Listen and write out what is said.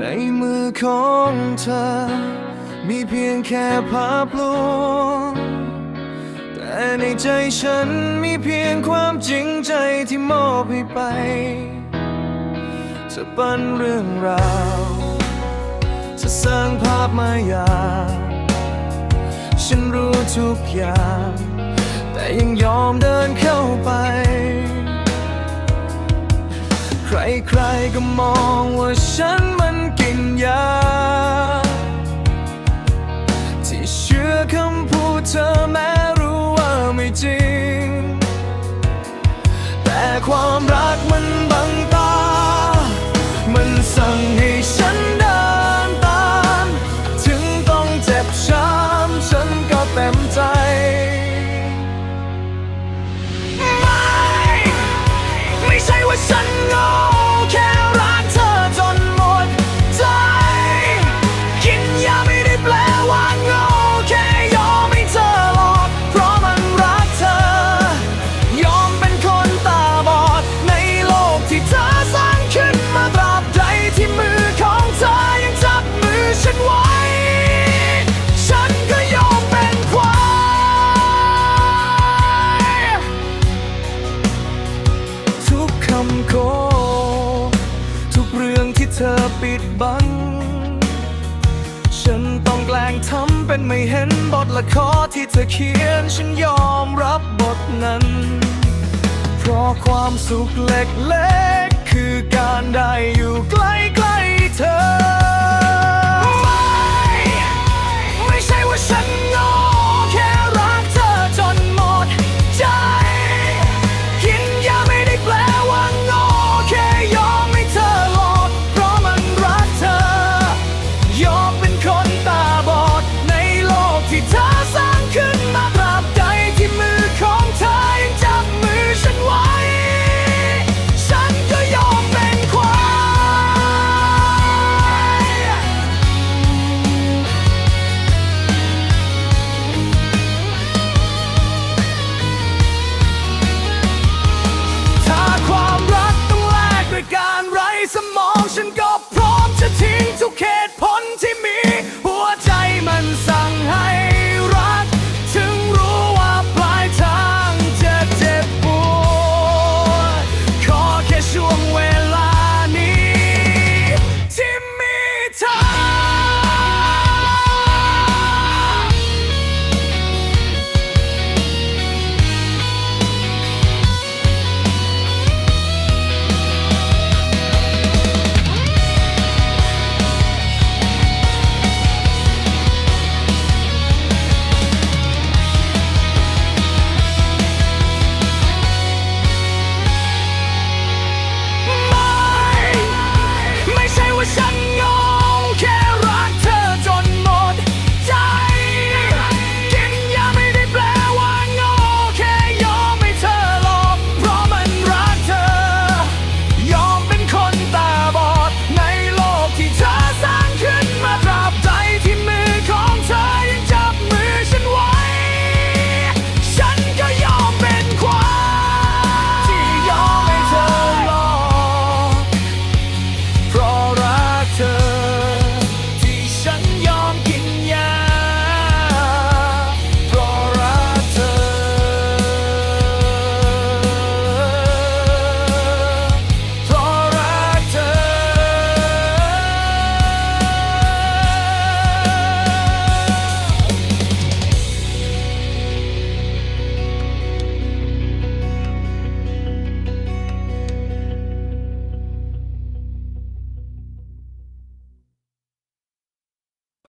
ในมือของเธอ มีเพียงแค่ภาพลวง แต่ในใจฉันมีเพียงความจริงใจที่มอบให้ไป จะปั้นเรื่องราว จะสร้างภาพมายา ฉันรู้ทุกอย่าง แต่ยังยอมเดินเข้าไปใครๆก็มองว่าฉัน ความรัก เธอปิดบัง ฉันต้องแกล้งทำเป็นไม่เห็นบทละครที่เธอเขียน ฉันยอมรับบทนั้น เพราะความสุขเล็กๆ คือการได้อยู่ใกล้ๆเธอ emotion go